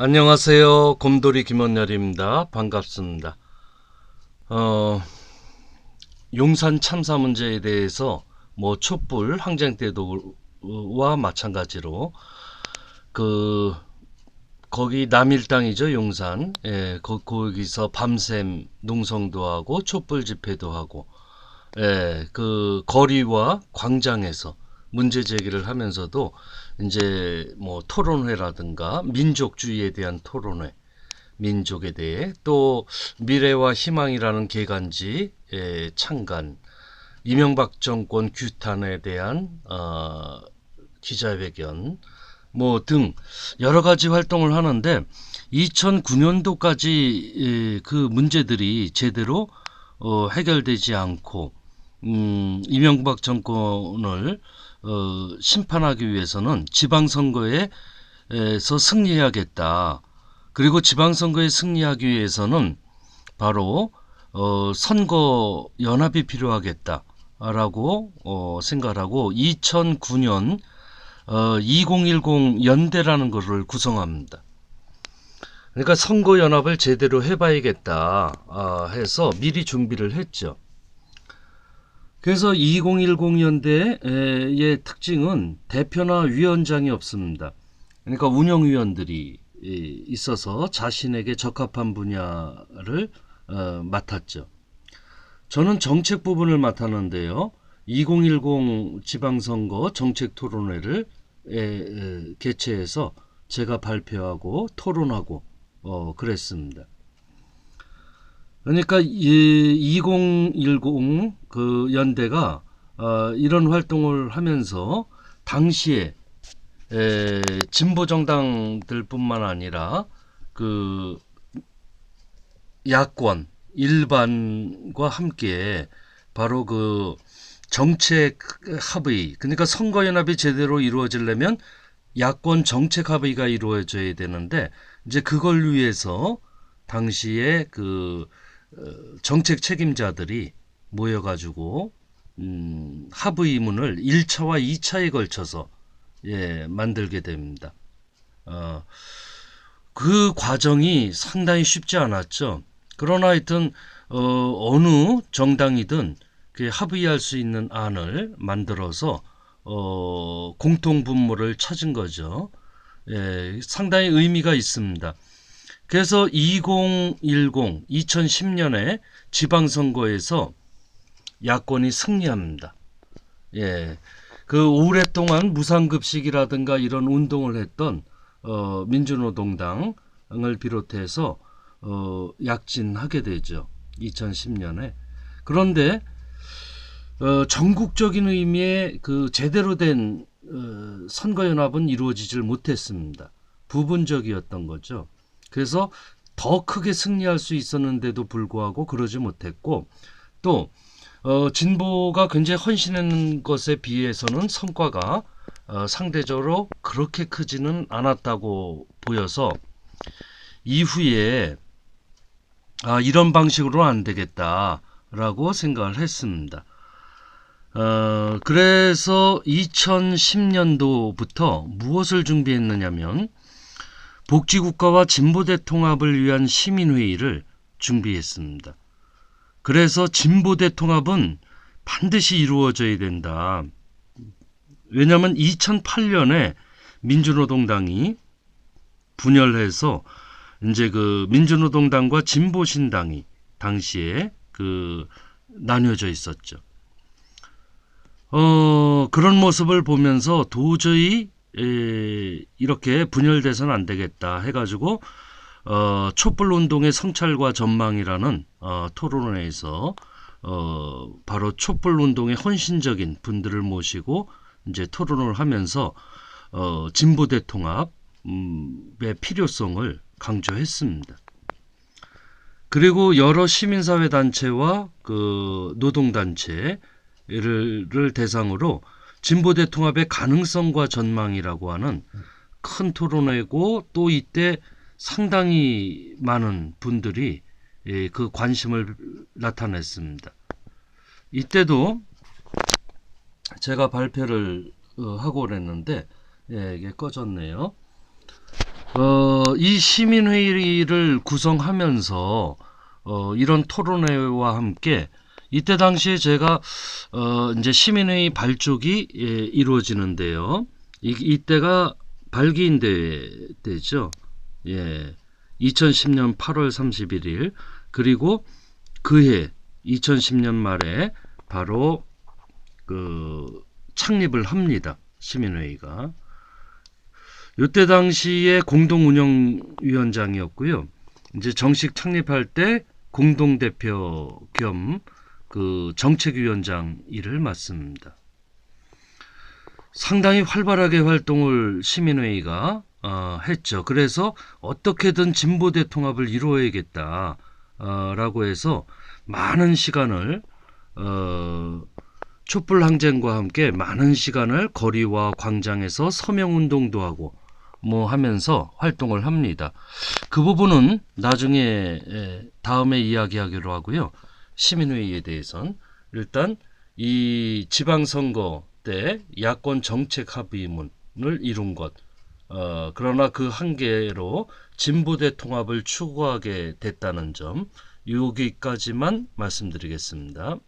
안녕하세요. 곰돌이 김원열입니다. 반갑습니다. 어, 용산 참사 문제에 대해서 뭐 촛불 항쟁 때도와 마찬가지로 그 거기 남일당이죠 용산 예 거, 거기서 밤샘 농성도 하고 촛불 집회도 하고 예그 거리와 광장에서 문제 제기를 하면서도 이제 뭐 토론회라든가 민족주의에 대한 토론회, 민족에 대해 또 미래와 희망이라는 개간지 에 창간, 이명박 정권 규탄에 대한 어, 기자회견 뭐 등 여러 가지 활동을 하는데 2009년도까지 그 문제들이 제대로 어, 해결되지 않고 음, 이명박 정권을 어, 심판하기 위해서는 지방선거에서 승리해야겠다. 그리고 지방선거에 승리하기 위해서는 바로 어, 선거 연합이 필요하겠다라고 어, 생각하고 2009년 어, 2010 연대라는 것을 구성합니다. 그러니까 선거 연합을 제대로 해봐야겠다 아, 해서 미리 준비를 했죠. 그래서 2010년대의 특징은 대표나 위원장이 없습니다. 그러니까 운영위원들이 있어서 자신에게 적합한 분야를 어, 맡았죠. 저는 정책 부분을 맡았는데요. 2010 지방선거 정책 토론회를 개최해서 제가 발표하고 토론하고 어, 그랬습니다. 그러니까 2010 그 연대가 어, 이런 활동을 하면서 당시에 에, 진보 정당들뿐만 아니라 그 야권 일반과 함께 바로 그 정책 합의 그러니까 선거 연합이 제대로 이루어지려면 야권 정책 합의가 이루어져야 되는데 이제 그걸 위해서 당시에 그 어, 정책 책임자들이 모여가지고 음, 합의문을 1차와 2차에 걸쳐서 예, 만들게 됩니다. 어, 그 과정이 상당히 쉽지 않았죠. 그러나 하여튼 어, 어느 정당이든 그 합의할 수 있는 안을 만들어서 어, 공통 분모를 찾은 거죠. 예, 상당히 의미가 있습니다. 그래서 2010, 2010년에 지방선거에서 야권이 승리합니다. 예. 그 오랫동안 무상급식이라든가 이런 운동을 했던 어, 민주노동당을 비롯해서 어, 약진하게 되죠. 2010년에. 그런데 어, 전국적인 의미의 그 제대로 된 어, 선거연합은 이루어지질 못했습니다. 부분적이었던 거죠. 그래서 더 크게 승리할 수 있었는데도 불구하고 그러지 못했고 또 어, 진보가 굉장히 헌신하는 것에 비해서는 성과가 어, 상대적으로 그렇게 크지는 않았다고 보여서 이후에 아, 이런 방식으로 안 되겠다라고 생각을 했습니다. 어, 그래서 2010년도부터 무엇을 준비했느냐면 복지국가와 진보대 통합을 위한 시민회의를 준비했습니다. 그래서 진보대 통합은 반드시 이루어져야 된다. 왜냐하면 2008년에 민주노동당이 분열해서 이제 그 민주노동당과 진보신당이 당시에 그 나뉘어져 있었죠. 어, 그런 모습을 보면서 도저히 에, 이렇게 분열돼서는 안 되겠다 해가지고 어, 촛불 운동의 성찰과 전망이라는 어, 토론회에서 어, 바로 촛불 운동의 헌신적인 분들을 모시고 이제 토론을 하면서 어, 진보 대 통합의 필요성을 강조했습니다. 그리고 여러 시민사회 단체와 그 노동단체를 대상으로 진보대 통합의 가능성과 전망이라고 하는 큰 토론회고 또 이때 상당히 많은 분들이 예, 그 관심을 나타냈습니다. 이때도 제가 발표를 어, 하고 그랬는데 예, 이게 꺼졌네요. 어, 이 시민회의를 구성하면서 어, 이런 토론회와 함께 이때 당시에 제가 어, 이제 시민회의 발족이 예, 이루어지는데요. 이, 이때가 발기인 대회 때죠. 예. 2010년 8월 31일 그리고 그해 2010년 말에 바로 그 창립을 합니다. 시민회의가. 이때 당시에 공동운영위원장이었고요. 이제 정식 창립할 때 공동대표 겸 그 정책위원장 일을 맡습니다. 상당히 활발하게 활동을 시민회의가 어, 했죠. 그래서 어떻게든 진보대 통합을 이루어야겠다. 어, 라고 해서 많은 시간을 어, 촛불 항쟁과 함께 많은 시간을 거리와 광장에서 서명 운동도 하고 뭐 하면서 활동을 합니다. 그 부분은 나중에 에, 다음에 이야기하기로 하고요. 시민회의에 대해선 일단 이 지방선거 때 야권 정책 합의문을 이룬 것 어, 그러나 그 한계로 진보대 통합을 추구하게 됐다는 점 여기까지만 말씀드리겠습니다.